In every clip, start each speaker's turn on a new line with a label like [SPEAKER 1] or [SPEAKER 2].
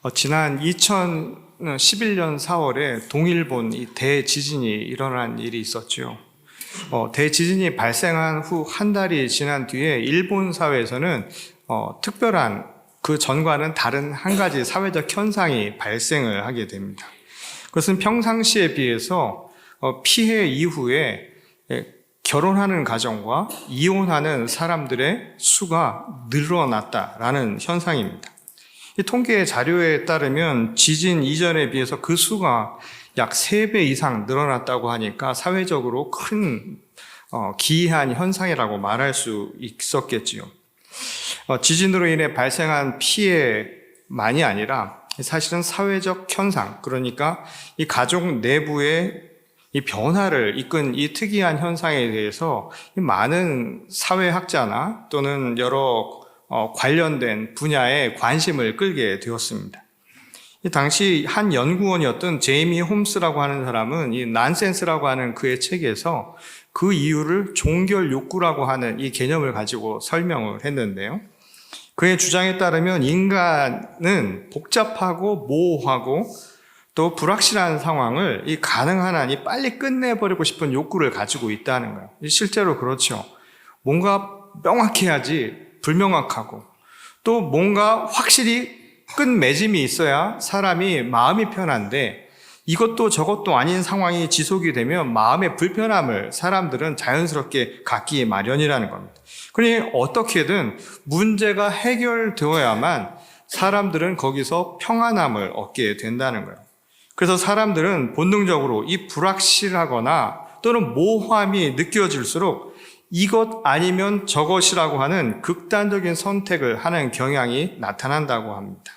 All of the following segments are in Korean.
[SPEAKER 1] 어, 지난 2011년 4월에 동일본 이 대지진이 일어난 일이 있었죠. 어, 대지진이 발생한 후 한 달이 지난 뒤에 일본 사회에서는 어, 특별한 그 전과는 다른 한 가지 사회적 현상이 발생을 하게 됩니다. 그것은 평상시에 비해서 어, 피해 이후에 예, 결혼하는 가정과 이혼하는 사람들의 수가 늘어났다라는 현상입니다. 이 통계 자료에 따르면 지진 이전에 비해서 그 수가 약 3배 이상 늘어났다고 하니까 사회적으로 큰 어, 기이한 현상이라고 말할 수 있었겠지요. 어, 지진으로 인해 발생한 피해만이 아니라 사실은 사회적 현상, 그러니까 이 가족 내부의 이 변화를 이끈 이 특이한 현상에 대해서 이 많은 사회학자나 또는 여러 어, 관련된 분야에 관심을 끌게 되었습니다. 이 당시 한 연구원이었던 제이미 홈스라고 하는 사람은 이 난센스라고 하는 그의 책에서 그 이유를 종결 욕구라고 하는 이 개념을 가지고 설명을 했는데요. 그의 주장에 따르면 인간은 복잡하고 모호하고 또 불확실한 상황을 이 가능한 한이 빨리 끝내버리고 싶은 욕구를 가지고 있다는 거예요. 실제로 그렇죠. 뭔가 명확해야지 불명확하고 또 뭔가 확실히 끝맺음이 있어야 사람이 마음이 편한데 이것도 저것도 아닌 상황이 지속이 되면 마음의 불편함을 사람들은 자연스럽게 갖기 마련이라는 겁니다. 그러니 어떻게든 문제가 해결되어야만 사람들은 거기서 평안함을 얻게 된다는 거예요. 그래서 사람들은 본능적으로 이 불확실하거나 또는 모호함이 느껴질수록 이것 아니면 저것이라고 하는 극단적인 선택을 하는 경향이 나타난다고 합니다.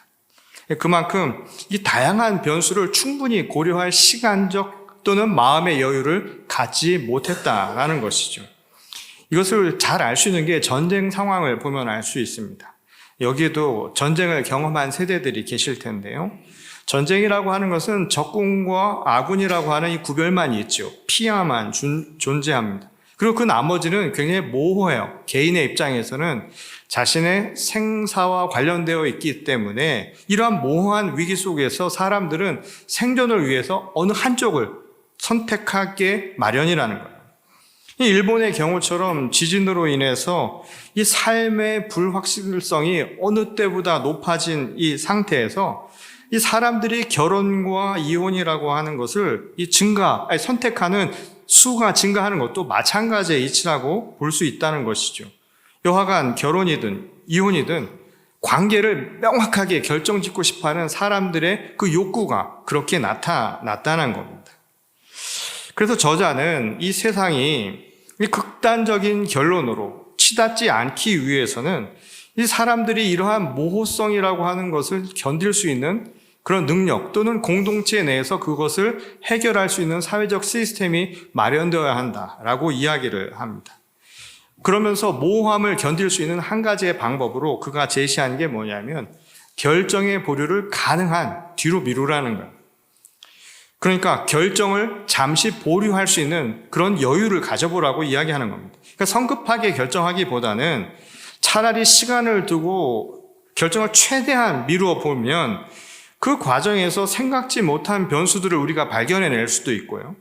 [SPEAKER 1] 그만큼 이 다양한 변수를 충분히 고려할 시간적 또는 마음의 여유를 갖지 못했다라는 것이죠. 이것을 잘 알 수 있는 게 전쟁 상황을 보면 알 수 있습니다. 여기에도 전쟁을 경험한 세대들이 계실 텐데요. 전쟁이라고 하는 것은 적군과 아군이라고 하는 이 구별만 있죠. 피야만 존재합니다. 그리고 그 나머지는 굉장히 모호해요. 개인의 입장에서는 자신의 생사와 관련되어 있기 때문에 이러한 모호한 위기 속에서 사람들은 생존을 위해서 어느 한쪽을 선택하게 마련이라는 거예요. 이 일본의 경우처럼 지진으로 인해서 이 삶의 불확실성이 어느 때보다 높아진 이 상태에서 이 사람들이 결혼과 이혼이라고 하는 것을 이 증가, 아니 선택하는 수가 증가하는 것도 마찬가지의 이치라고 볼 수 있다는 것이죠. 여하간 결혼이든 이혼이든 관계를 명확하게 결정 짓고 싶어 하는 사람들의 그 욕구가 그렇게 나타났다는 겁니다. 그래서 저자는 이 세상이 이 극단적인 결론으로 치닫지 않기 위해서는 이 사람들이 이러한 모호성이라고 하는 것을 견딜 수 있는 그런 능력 또는 공동체 내에서 그것을 해결할 수 있는 사회적 시스템이 마련되어야 한다라고 이야기를 합니다. 그러면서 모호함을 견딜 수 있는 한 가지의 방법으로 그가 제시한 게 뭐냐면 결정의 보류를 가능한 뒤로 미루라는 거예요. 그러니까 결정을 잠시 보류할 수 있는 그런 여유를 가져보라고 이야기하는 겁니다. 그러니까 성급하게 결정하기보다는 차라리 시간을 두고 결정을 최대한 미루어 보면 그 과정에서 생각지 못한 변수들을 우리가 발견해낼 수도 있고요.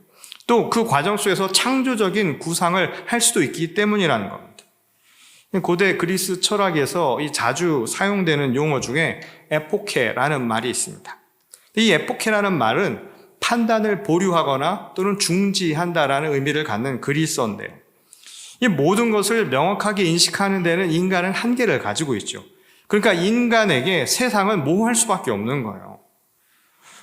[SPEAKER 1] 또 그 과정 속에서 창조적인 구상을 할 수도 있기 때문이라는 겁니다. 고대 그리스 철학에서 이 자주 사용되는 용어 중에 에포케라는 말이 있습니다. 이 에포케라는 말은 판단을 보류하거나 또는 중지한다라는 의미를 갖는 그리스어인데요. 이 모든 것을 명확하게 인식하는 데는 인간은 한계를 가지고 있죠. 그러니까 인간에게 세상은 모호할 수밖에 없는 거예요.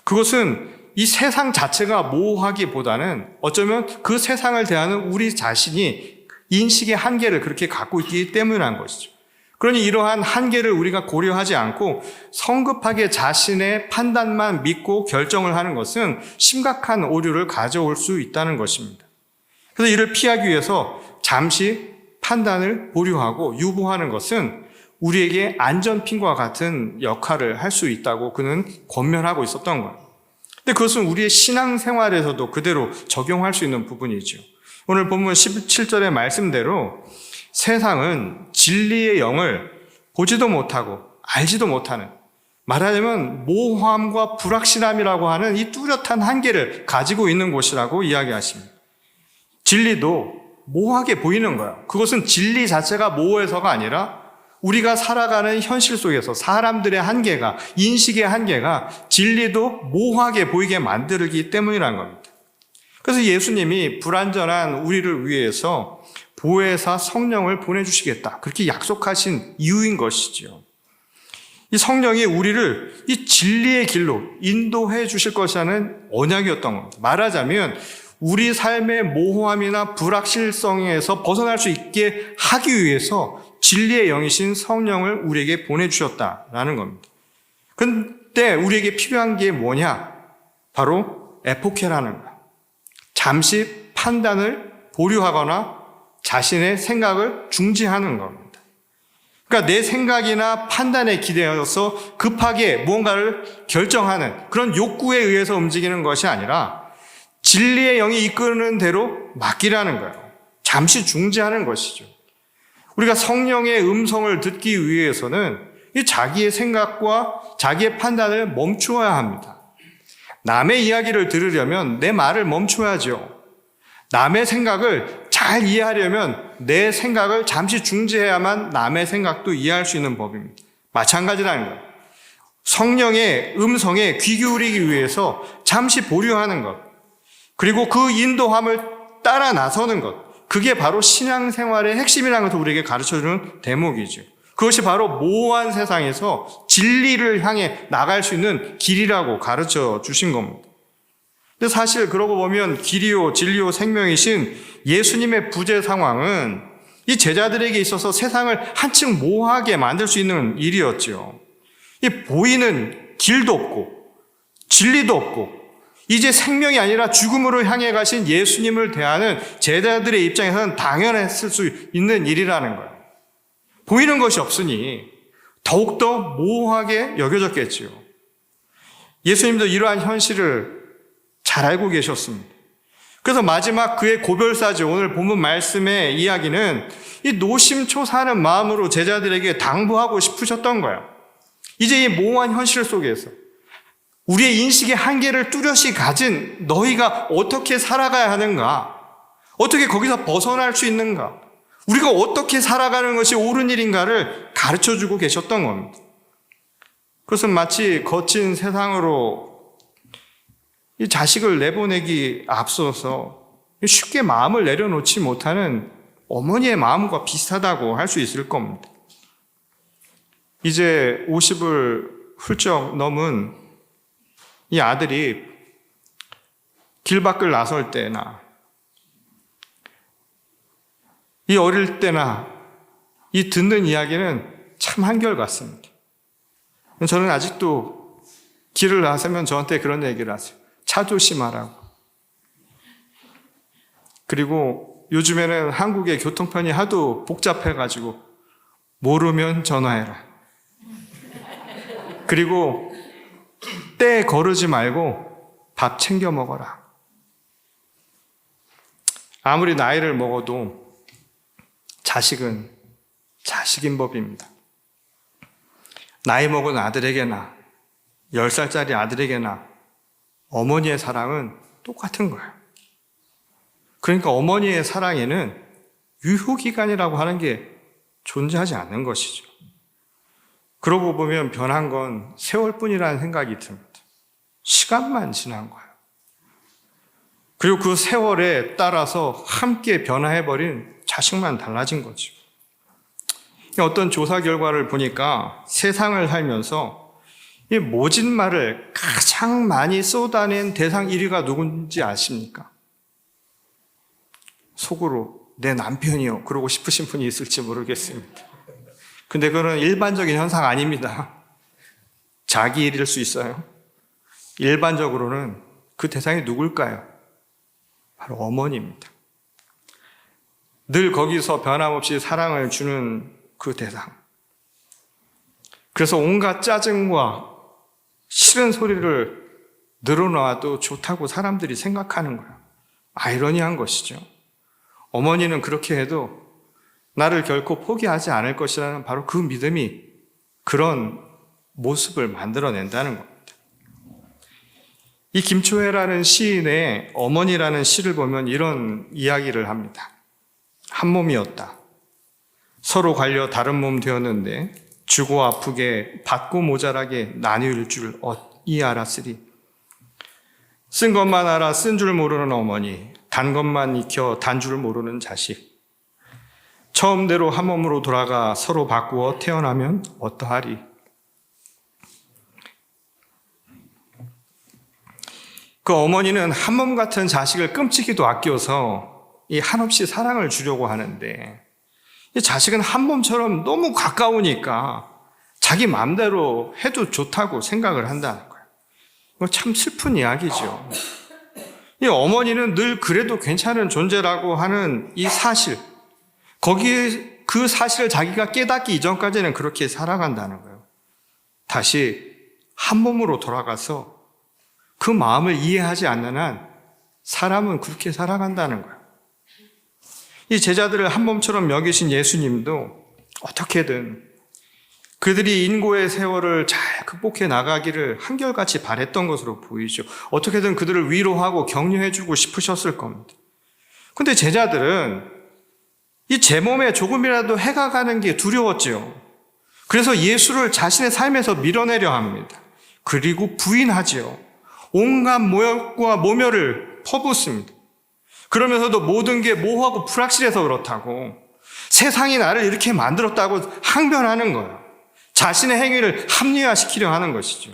[SPEAKER 1] 그것은 이 세상 자체가 모호하기보다는 어쩌면 그 세상을 대하는 우리 자신이 인식의 한계를 그렇게 갖고 있기 때문이라는 것이죠. 그러니 이러한 한계를 우리가 고려하지 않고 성급하게 자신의 판단만 믿고 결정을 하는 것은 심각한 오류를 가져올 수 있다는 것입니다. 그래서 이를 피하기 위해서 잠시 판단을 보류하고 유보하는 것은 우리에게 안전핀과 같은 역할을 할 수 있다고 그는 권면하고 있었던 거예요. 근데 그것은 우리의 신앙생활에서도 그대로 적용할 수 있는 부분이죠. 오늘 본문 17절의 말씀대로 세상은 진리의 영을 보지도 못하고 알지도 못하는 말하자면 모호함과 불확실함이라고 하는 이 뚜렷한 한계를 가지고 있는 곳이라고 이야기하십니다. 진리도 모호하게 보이는 거예요. 그것은 진리 자체가 모호해서가 아니라 우리가 살아가는 현실 속에서 사람들의 한계가, 인식의 한계가 진리도 모호하게 보이게 만들기 때문이라는 겁니다. 그래서 예수님이 불완전한 우리를 위해서 보혜사 성령을 보내주시겠다. 그렇게 약속하신 이유인 것이지요. 이 성령이 우리를 이 진리의 길로 인도해 주실 것이라는 언약이었던 겁니다. 말하자면 우리 삶의 모호함이나 불확실성에서 벗어날 수 있게 하기 위해서 진리의 영이신 성령을 우리에게 보내주셨다라는 겁니다. 근데 우리에게 필요한 게 뭐냐? 바로 에포케라는 거예요. 잠시 판단을 보류하거나 자신의 생각을 중지하는 겁니다. 그러니까 내 생각이나 판단에 기대어서 급하게 무언가를 결정하는 그런 욕구에 의해서 움직이는 것이 아니라 진리의 영이 이끄는 대로 맡기라는 거예요. 잠시 중지하는 것이죠. 우리가 성령의 음성을 듣기 위해서는 이 자기의 생각과 자기의 판단을 멈추어야 합니다. 남의 이야기를 들으려면 내 말을 멈춰야죠. 남의 생각을 잘 이해하려면 내 생각을 잠시 중지해야만 남의 생각도 이해할 수 있는 법입니다. 마찬가지라는 거예요. 성령의 음성에 귀 기울이기 위해서 잠시 보류하는 것. 그리고 그 인도함을 따라 나서는 것. 그게 바로 신앙생활의 핵심이라는 것을 우리에게 가르쳐주는 대목이죠. 그것이 바로 모호한 세상에서 진리를 향해 나갈 수 있는 길이라고 가르쳐 주신 겁니다. 근데 사실 그러고 보면 길이요, 진리요, 생명이신 예수님의 부재 상황은 이 제자들에게 있어서 세상을 한층 모호하게 만들 수 있는 일이었죠. 이 보이는 길도 없고, 진리도 없고, 이제 생명이 아니라 죽음으로 향해 가신 예수님을 대하는 제자들의 입장에서는 당연했을 수 있는 일이라는 거예요. 보이는 것이 없으니 더욱더 모호하게 여겨졌겠지요. 예수님도 이러한 현실을 잘 알고 계셨습니다. 그래서 마지막 그의 고별사지 오늘 본문 말씀의 이야기는 이 노심초사하는 마음으로 제자들에게 당부하고 싶으셨던 거예요. 이제 이 모호한 현실 속에서 우리의 인식의 한계를 뚜렷이 가진 너희가 어떻게 살아가야 하는가? 어떻게 거기서 벗어날 수 있는가? 우리가 어떻게 살아가는 것이 옳은 일인가를 가르쳐 주고 계셨던 겁니다. 그것은 마치 거친 세상으로 이 자식을 내보내기 앞서서 쉽게 마음을 내려놓지 못하는 어머니의 마음과 비슷하다고 할 수 있을 겁니다. 이제 50을 훌쩍 넘은 이 아들이 길 밖을 나설 때나 이 어릴 때나 이 듣는 이야기는 참 한결같습니다. 저는 아직도 길을 나서면 저한테 그런 얘기를 하세요. 차 조심하라고. 그리고 요즘에는 한국의 교통편이 하도 복잡해가지고 모르면 전화해라. 그리고 때 거르지 말고 밥 챙겨 먹어라. 아무리 나이를 먹어도 자식은 자식인 법입니다. 나이 먹은 아들에게나, 10살짜리 아들에게나 어머니의 사랑은 똑같은 거예요. 그러니까 어머니의 사랑에는 유효기간이라고 하는 게 존재하지 않는 것이죠. 그러고 보면 변한 건 세월뿐이라는 생각이 듭니다. 시간만 지난 거예요. 그리고 그 세월에 따라서 함께 변화해버린 자식만 달라진 거죠. 어떤 조사 결과를 보니까 세상을 살면서 이 모진 말을 가장 많이 쏟아낸 대상 1위가 누군지 아십니까? 속으로 내 남편이요. 그러고 싶으신 분이 있을지 모르겠습니다. 근데 그건 일반적인 현상 아닙니다. 자기 일일 수 있어요. 일반적으로는 그 대상이 누굴까요? 바로 어머니입니다. 늘 거기서 변함없이 사랑을 주는 그 대상. 그래서 온갖 짜증과 싫은 소리를 늘어놔도 좋다고 사람들이 생각하는 거예요. 아이러니한 것이죠. 어머니는 그렇게 해도 나를 결코 포기하지 않을 것이라는 바로 그 믿음이 그런 모습을 만들어낸다는 겁니다. 이 김초혜라는 시인의 어머니라는 시를 보면 이런 이야기를 합니다. 한 몸이었다. 서로 갈려 다른 몸 되었는데 주고 아프게 받고 모자라게 나뉘을 줄 어이 알았으리. 쓴 것만 알아 쓴 줄 모르는 어머니, 단 것만 익혀 단 줄 모르는 자식. 처음대로 한 몸으로 돌아가 서로 바꾸어 태어나면 어떠하리? 그 어머니는 한 몸 같은 자식을 끔찍이도 아껴서 이 한없이 사랑을 주려고 하는데 이 자식은 한 몸처럼 너무 가까우니까 자기 마음대로 해도 좋다고 생각을 한다는 거예요. 참 슬픈 이야기죠. 이 어머니는 늘 그래도 괜찮은 존재라고 하는 이 사실, 거기에 그 사실을 자기가 깨닫기 이전까지는 그렇게 살아간다는 거예요. 다시 한 몸으로 돌아가서 그 마음을 이해하지 않는 한 사람은 그렇게 살아간다는 거예요. 이 제자들을 한 몸처럼 여기신 예수님도 어떻게든 그들이 인고의 세월을 잘 극복해 나가기를 한결같이 바랬던 것으로 보이죠. 어떻게든 그들을 위로하고 격려해주고 싶으셨을 겁니다. 근데 제자들은 이 제 몸에 조금이라도 해가 가는 게 두려웠지요. 그래서 예수를 자신의 삶에서 밀어내려 합니다. 그리고 부인하지요. 온갖 모욕과 모멸을 퍼붓습니다. 그러면서도 모든 게 모호하고 불확실해서 그렇다고 세상이 나를 이렇게 만들었다고 항변하는 거예요. 자신의 행위를 합리화시키려 하는 것이죠.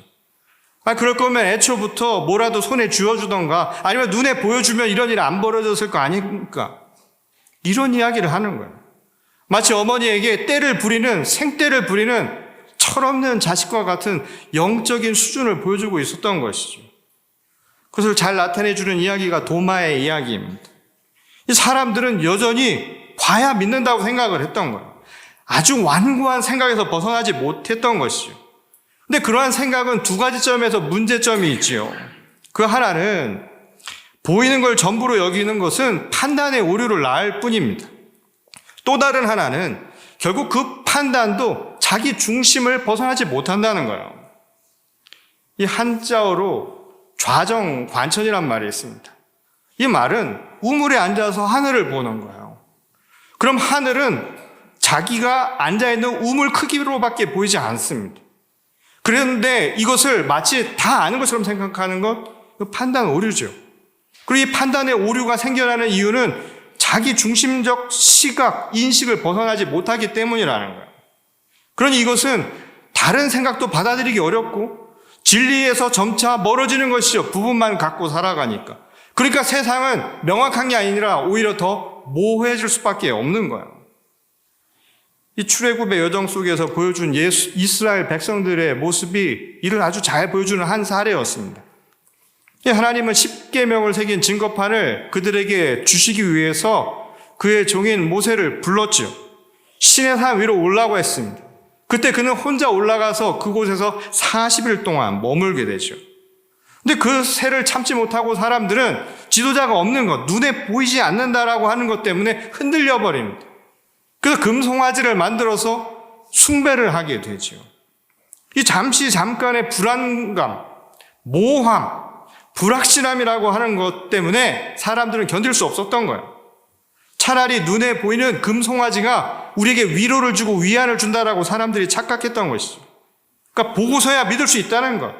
[SPEAKER 1] 아, 그럴 거면 애초부터 뭐라도 손에 쥐어주던가 아니면 눈에 보여주면 이런 일이 안 벌어졌을 거 아닙니까? 이런 이야기를 하는 거예요. 마치 어머니에게 때를 부리는, 생때를 부리는 철없는 자식과 같은 영적인 수준을 보여주고 있었던 것이죠. 그것을 잘 나타내주는 이야기가 도마의 이야기입니다. 이 사람들은 여전히 봐야 믿는다고 생각을 했던 거예요. 아주 완고한 생각에서 벗어나지 못했던 것이죠. 근데 그러한 생각은 두 가지 점에서 문제점이 있지요. 그 하나는 보이는 걸 전부로 여기는 것은 판단의 오류를 낳을 뿐입니다. 또 다른 하나는 결국 그 판단도 자기 중심을 벗어나지 못한다는 거예요. 이 한자어로 좌정 관천이란 말이 있습니다. 이 말은 우물에 앉아서 하늘을 보는 거예요. 그럼 하늘은 자기가 앉아있는 우물 크기로밖에 보이지 않습니다. 그런데 이것을 마치 다 아는 것처럼 생각하는 것, 판단 오류죠. 그리고 이 판단의 오류가 생겨나는 이유는 자기 중심적 시각, 인식을 벗어나지 못하기 때문이라는 거예요. 그러니 이것은 다른 생각도 받아들이기 어렵고 진리에서 점차 멀어지는 것이죠. 부분만 갖고 살아가니까. 그러니까 세상은 명확한 게 아니라 오히려 더 모호해질 수밖에 없는 거예요. 이 출애굽의 여정 속에서 보여준 예수, 이스라엘 백성들의 모습이 이를 아주 잘 보여주는 한 사례였습니다. 하나님은 십계명을 새긴 증거판을 그들에게 주시기 위해서 그의 종인 모세를 불렀죠. 신의 산 위로 올라고 했습니다. 그때 그는 혼자 올라가서 그곳에서 40일 동안 머물게 되죠. 근데 그 새를 참지 못하고 사람들은 지도자가 없는 것, 눈에 보이지 않는다라고 하는 것 때문에 흔들려 버립니다. 그래서 금송아지를 만들어서 숭배를 하게 되죠. 이 잠시 잠깐의 불안감, 모함, 불확실함이라고 하는 것 때문에 사람들은 견딜 수 없었던 거예요. 차라리 눈에 보이는 금송아지가 우리에게 위로를 주고 위안을 준다라고 사람들이 착각했던 것이죠. 그러니까 보고서야 믿을 수 있다는 것.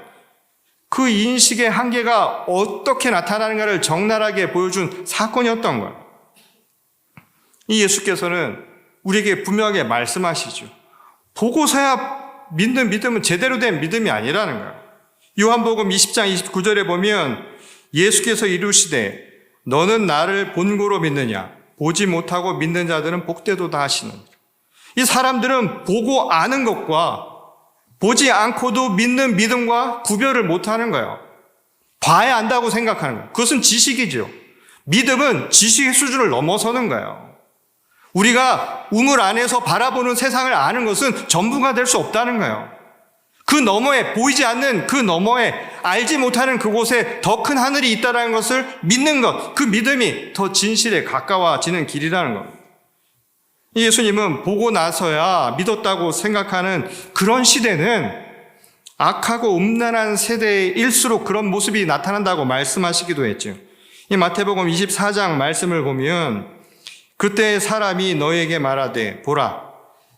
[SPEAKER 1] 그 인식의 한계가 어떻게 나타나는가를 적나라하게 보여준 사건이었던 거예요. 이 예수께서는 우리에게 분명하게 말씀하시죠. 보고서야 믿는 믿음은 제대로 된 믿음이 아니라는 거예요. 요한복음 20장 29절에 보면 예수께서 이루시되 너는 나를 본고로 믿느냐 보지 못하고 믿는 자들은 복되도다 하시는 이 사람들은 보고 아는 것과 보지 않고도 믿는 믿음과 구별을 못하는 거예요. 봐야 안다고 생각하는 거예요. 그것은 지식이죠. 믿음은 지식의 수준을 넘어서는 거예요. 우리가 우물 안에서 바라보는 세상을 아는 것은 전부가 될 수 없다는 거예요. 그 너머에 보이지 않는 그 너머에 알지 못하는 그곳에 더 큰 하늘이 있다는 것을 믿는 것, 그 믿음이 더 진실에 가까워지는 길이라는 겁니다. 예수님은 보고 나서야 믿었다고 생각하는 그런 시대는 악하고 음란한 세대일수록 그런 모습이 나타난다고 말씀하시기도 했죠. 이 마태복음 24장 말씀을 보면 그때 사람이 너에게 말하되 보라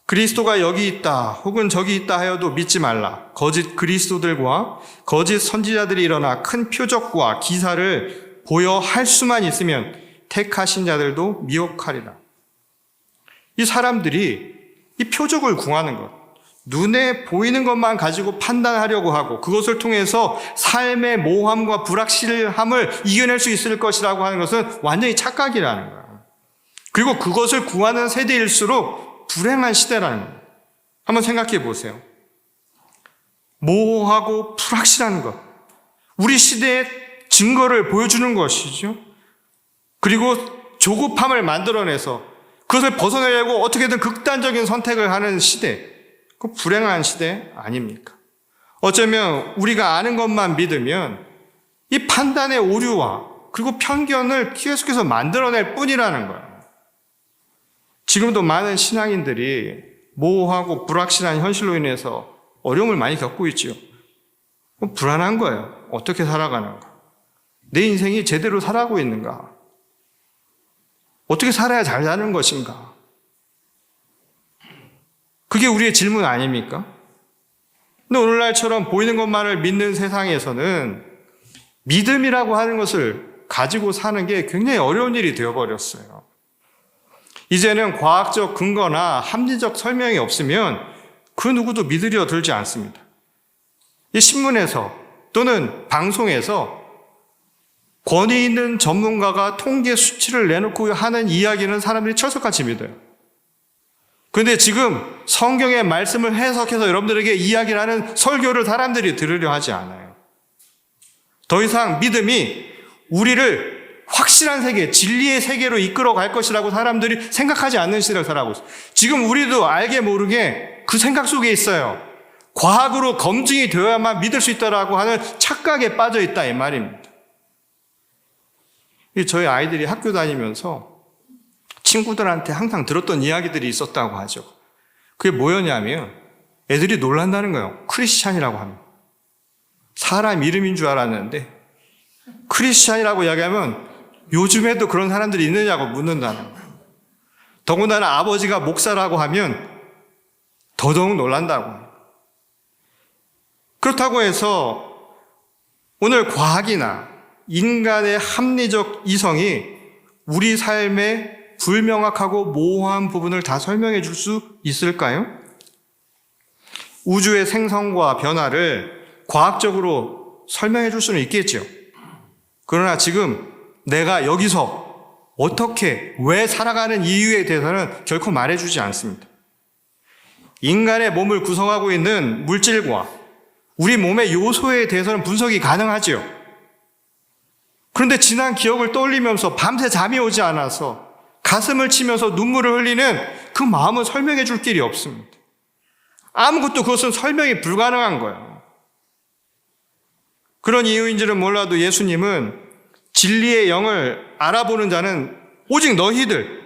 [SPEAKER 1] 그리스도가 여기 있다 혹은 저기 있다 하여도 믿지 말라 거짓 그리스도들과 거짓 선지자들이 일어나 큰 표적과 기사를 보여 할 수만 있으면 택하신 자들도 미혹하리라. 이 사람들이 이 표적을 궁하는 것, 눈에 보이는 것만 가지고 판단하려고 하고 그것을 통해서 삶의 모함과 불확실함을 이겨낼 수 있을 것이라고 하는 것은 완전히 착각이라는 거야. 그리고 그것을 구하는 세대일수록 불행한 시대라는 거예요. 한번 생각해 보세요. 모호하고 불확실한 것. 우리 시대의 증거를 보여주는 것이죠. 그리고 조급함을 만들어내서 그것을 벗어내려고 어떻게든 극단적인 선택을 하는 시대. 그 불행한 시대 아닙니까? 어쩌면 우리가 아는 것만 믿으면 이 판단의 오류와 그리고 편견을 계속해서 만들어낼 뿐이라는 거예요. 지금도 많은 신앙인들이 모호하고 불확실한 현실로 인해서 어려움을 많이 겪고 있지요. 불안한 거예요. 어떻게 살아가는가? 내 인생이 제대로 살아가고 있는가? 어떻게 살아야 잘 사는 것인가? 그게 우리의 질문 아닙니까? 근데 오늘날처럼 보이는 것만을 믿는 세상에서는 믿음이라고 하는 것을 가지고 사는 게 굉장히 어려운 일이 되어버렸어요. 이제는 과학적 근거나 합리적 설명이 없으면 그 누구도 믿으려 들지 않습니다. 이 신문에서 또는 방송에서 권위 있는 전문가가 통계 수치를 내놓고 하는 이야기는 사람들이 철석같이 믿어요. 그런데 지금 성경의 말씀을 해석해서 여러분들에게 이야기를 하는 설교를 사람들이 들으려 하지 않아요. 더 이상 믿음이 우리를 확실한 세계, 진리의 세계로 이끌어 갈 것이라고 사람들이 생각하지 않는 시대를 살아가고 있어요. 지금 우리도 알게 모르게 그 생각 속에 있어요. 과학으로 검증이 되어야만 믿을 수 있다라고 하는 착각에 빠져 있다 이 말입니다. 저희 아이들이 학교 다니면서 친구들한테 항상 들었던 이야기들이 있었다고 하죠. 그게 뭐였냐면 애들이 놀란다는 거예요. 크리스찬이라고 하면. 사람 이름인 줄 알았는데 크리스찬이라고 이야기하면 요즘에도 그런 사람들이 있느냐고 묻는다는 거예요. 더군다나 아버지가 목사라고 하면 더더욱 놀란다고. 그렇다고 해서 오늘 과학이나 인간의 합리적 이성이 우리 삶의 불명확하고 모호한 부분을 다 설명해 줄 수 있을까요? 우주의 생성과 변화를 과학적으로 설명해 줄 수는 있겠죠. 그러나 지금 내가 여기서 어떻게, 왜 살아가는 이유에 대해서는 결코 말해주지 않습니다. 인간의 몸을 구성하고 있는 물질과 우리 몸의 요소에 대해서는 분석이 가능하지요. 그런데 지난 기억을 떠올리면서 밤새 잠이 오지 않아서 가슴을 치면서 눈물을 흘리는 그 마음은 설명해 줄 길이 없습니다. 아무것도 그것은 설명이 불가능한 거예요. 그런 이유인지는 몰라도 예수님은 진리의 영을 알아보는 자는 오직 너희들,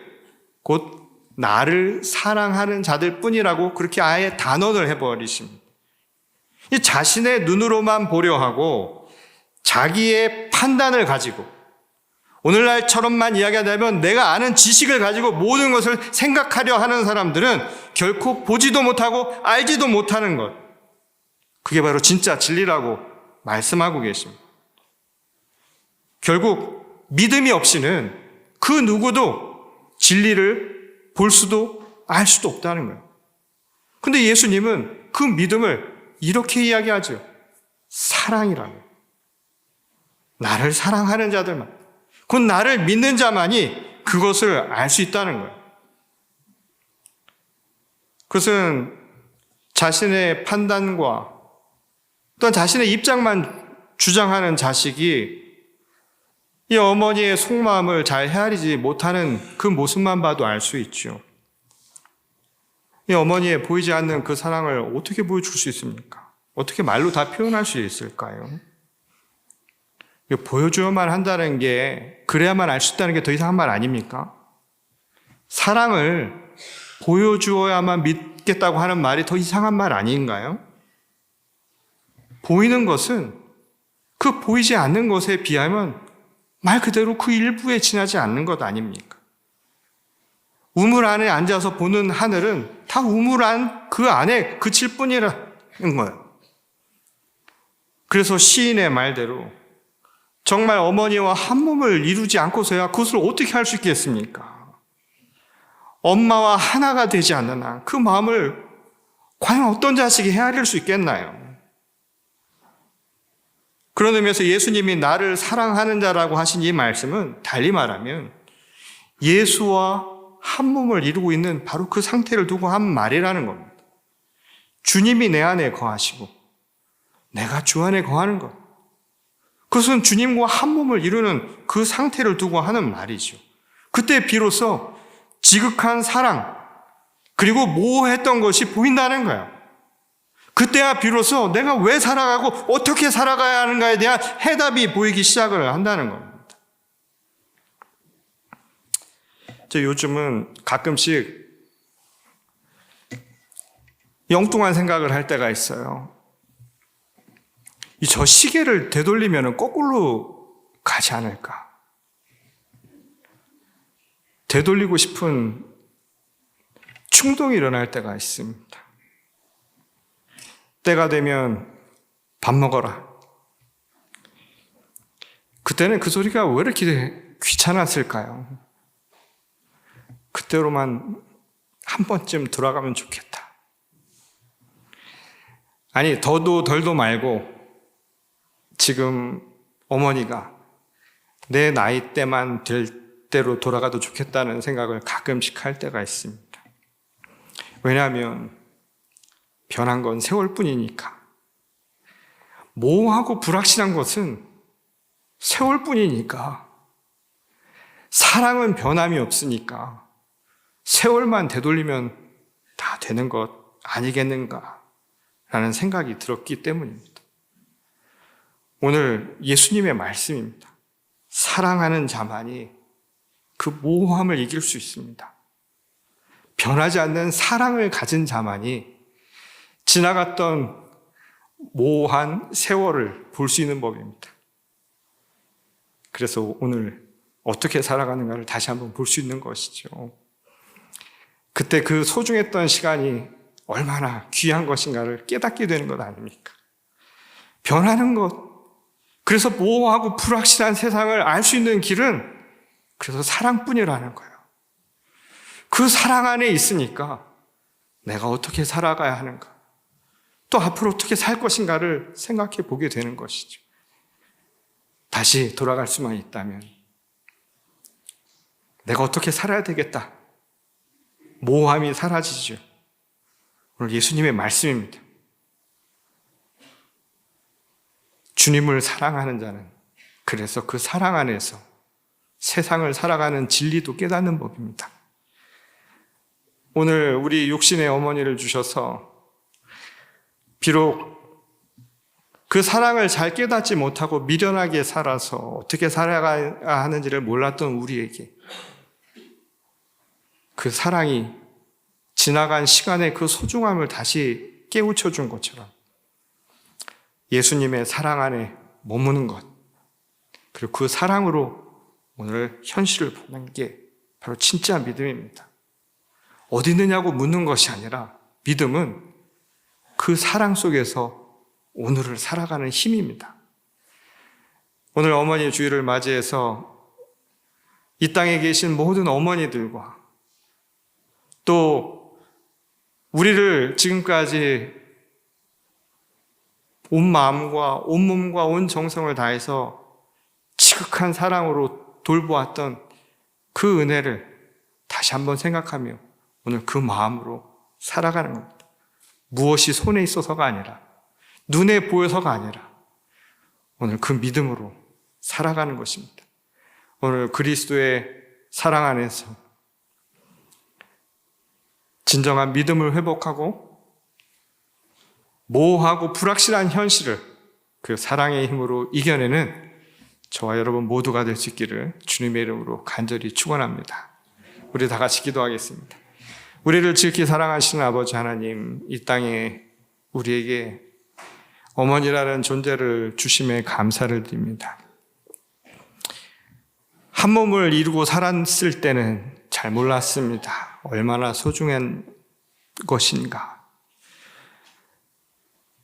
[SPEAKER 1] 곧 나를 사랑하는 자들 뿐이라고 그렇게 아예 단언을 해버리십니다. 이 자신의 눈으로만 보려 하고 자기의 판단을 가지고 오늘날처럼만 이야기하자면 내가 아는 지식을 가지고 모든 것을 생각하려 하는 사람들은 결코 보지도 못하고 알지도 못하는 것. 그게 바로 진짜 진리라고 말씀하고 계십니다. 결국 믿음이 없이는 그 누구도 진리를 볼 수도 알 수도 없다는 거예요. 근데 예수님은 그 믿음을 이렇게 이야기하죠. 사랑이라는. 나를 사랑하는 자들만. 곧 나를 믿는 자만이 그것을 알 수 있다는 거예요. 그것은 자신의 판단과 또한 자신의 입장만 주장하는 자식이 이 어머니의 속마음을 잘 헤아리지 못하는 그 모습만 봐도 알 수 있죠. 이 어머니의 보이지 않는 그 사랑을 어떻게 보여줄 수 있습니까? 어떻게 말로 다 표현할 수 있을까요? 보여줘야만 한다는 게, 그래야만 알 수 있다는 게 더 이상한 말 아닙니까? 사랑을 보여주어야만 믿겠다고 하는 말이 더 이상한 말 아닌가요? 보이는 것은 그 보이지 않는 것에 비하면 말 그대로 그 일부에 지나지 않는 것 아닙니까? 우물 안에 앉아서 보는 하늘은 다 우물 안 그 안에 그칠 뿐이라는 거예요. 그래서 시인의 말대로 정말 어머니와 한 몸을 이루지 않고서야 그것을 어떻게 할 수 있겠습니까? 엄마와 하나가 되지 않는 한 그 마음을 과연 어떤 자식이 헤아릴 수 있겠나요? 그런 의미에서 예수님이 나를 사랑하는 자라고 하신 이 말씀은 달리 말하면 예수와 한 몸을 이루고 있는 바로 그 상태를 두고 한 말이라는 겁니다. 주님이 내 안에 거하시고 내가 주 안에 거하는 것. 그것은 주님과 한 몸을 이루는 그 상태를 두고 하는 말이죠. 그때 비로소 지극한 사랑, 그리고 모호했던 것이 보인다는 거예요. 그때야 비로소 내가 왜 살아가고 어떻게 살아가야 하는가에 대한 해답이 보이기 시작을 한다는 겁니다. 저 요즘은 가끔씩 영뚱한 생각을 할 때가 있어요. 이 저 시계를 되돌리면 거꾸로 가지 않을까? 되돌리고 싶은 충동이 일어날 때가 있습니다. 때가 되면 밥 먹어라. 그때는 그 소리가 왜 이렇게 귀찮았을까요? 그때로만 한 번쯤 돌아가면 좋겠다. 아니, 더도 덜도 말고 지금 어머니가 내 나이 때만 될 때로 돌아가도 좋겠다는 생각을 가끔씩 할 때가 있습니다. 왜냐하면 변한 건 세월 뿐이니까. 모호하고 불확실한 것은 세월 뿐이니까. 사랑은 변함이 없으니까. 세월만 되돌리면 다 되는 것 아니겠는가. 라는 생각이 들었기 때문입니다. 오늘 예수님의 말씀입니다. 사랑하는 자만이 그 모호함을 이길 수 있습니다. 변하지 않는 사랑을 가진 자만이 지나갔던 모호한 세월을 볼 수 있는 법입니다. 그래서 오늘 어떻게 살아가는가를 다시 한번 볼 수 있는 것이죠. 그때 그 소중했던 시간이 얼마나 귀한 것인가를 깨닫게 되는 것 아닙니까? 변하는 것. 그래서 모호하고 불확실한 세상을 알 수 있는 길은 그래서 사랑뿐이라는 거예요. 그 사랑 안에 있으니까 내가 어떻게 살아가야 하는가. 또 앞으로 어떻게 살 것인가를 생각해 보게 되는 것이죠. 다시 돌아갈 수만 있다면 내가 어떻게 살아야 되겠다. 모함이 사라지죠. 오늘 예수님의 말씀입니다. 주님을 사랑하는 자는 그래서 그 사랑 안에서 세상을 살아가는 진리도 깨닫는 법입니다. 오늘 우리 육신의 어머니를 주셔서 비록 그 사랑을 잘 깨닫지 못하고 미련하게 살아서 어떻게 살아가야 하는지를 몰랐던 우리에게 그 사랑이 지나간 시간의 그 소중함을 다시 깨우쳐 준 것처럼 예수님의 사랑 안에 머무는 것, 그리고 그 사랑으로 오늘 현실을 보는 게 바로 진짜 믿음입니다. 어디 있느냐고 묻는 것이 아니라 믿음은 그 사랑 속에서 오늘을 살아가는 힘입니다. 오늘 어머니 주일을 맞이해서 이 땅에 계신 모든 어머니들과 또 우리를 지금까지 온 마음과 온 몸과 온 정성을 다해서 지극한 사랑으로 돌보았던 그 은혜를 다시 한번 생각하며 오늘 그 마음으로 살아가는 겁니다. 무엇이 손에 있어서가 아니라 눈에 보여서가 아니라 오늘 그 믿음으로 살아가는 것입니다. 오늘 그리스도의 사랑 안에서 진정한 믿음을 회복하고 모호하고 불확실한 현실을 그 사랑의 힘으로 이겨내는 저와 여러분 모두가 될 수 있기를 주님의 이름으로 간절히 축원합니다. 우리 다 같이 기도하겠습니다. 우리를 지극히 사랑하시는 아버지 하나님, 이 땅에 우리에게 어머니라는 존재를 주심에 감사를 드립니다. 한 몸을 이루고 살았을 때는 잘 몰랐습니다. 얼마나 소중한 것인가.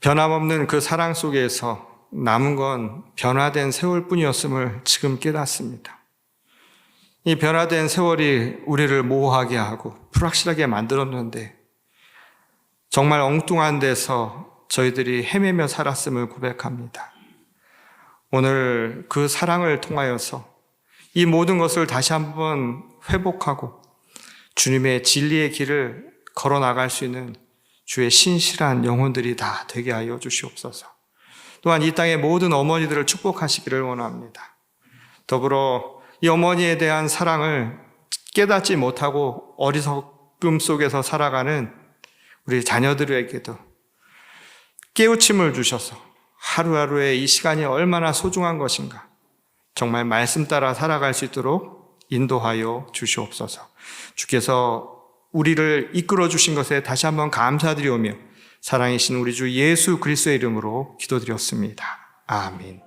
[SPEAKER 1] 변함없는 그 사랑 속에서 남은 건 변화된 세월뿐이었음을 지금 깨닫습니다. 이 변화된 세월이 우리를 모호하게 하고 불확실하게 만들었는데 정말 엉뚱한 데서 저희들이 헤매며 살았음을 고백합니다. 오늘 그 사랑을 통하여서 이 모든 것을 다시 한번 회복하고 주님의 진리의 길을 걸어 나갈 수 있는 주의 신실한 영혼들이 다 되게 하여 주시옵소서. 또한 이 땅의 모든 어머니들을 축복하시기를 원합니다. 더불어 이 어머니에 대한 사랑을 깨닫지 못하고 어리석음 속에서 살아가는 우리 자녀들에게도 깨우침을 주셔서 하루하루의 이 시간이 얼마나 소중한 것인가. 정말 말씀 따라 살아갈 수 있도록 인도하여 주시옵소서. 주께서 우리를 이끌어 주신 것에 다시 한번 감사드리오며 사랑이신 우리 주 예수 그리스도의 이름으로 기도드렸습니다. 아멘.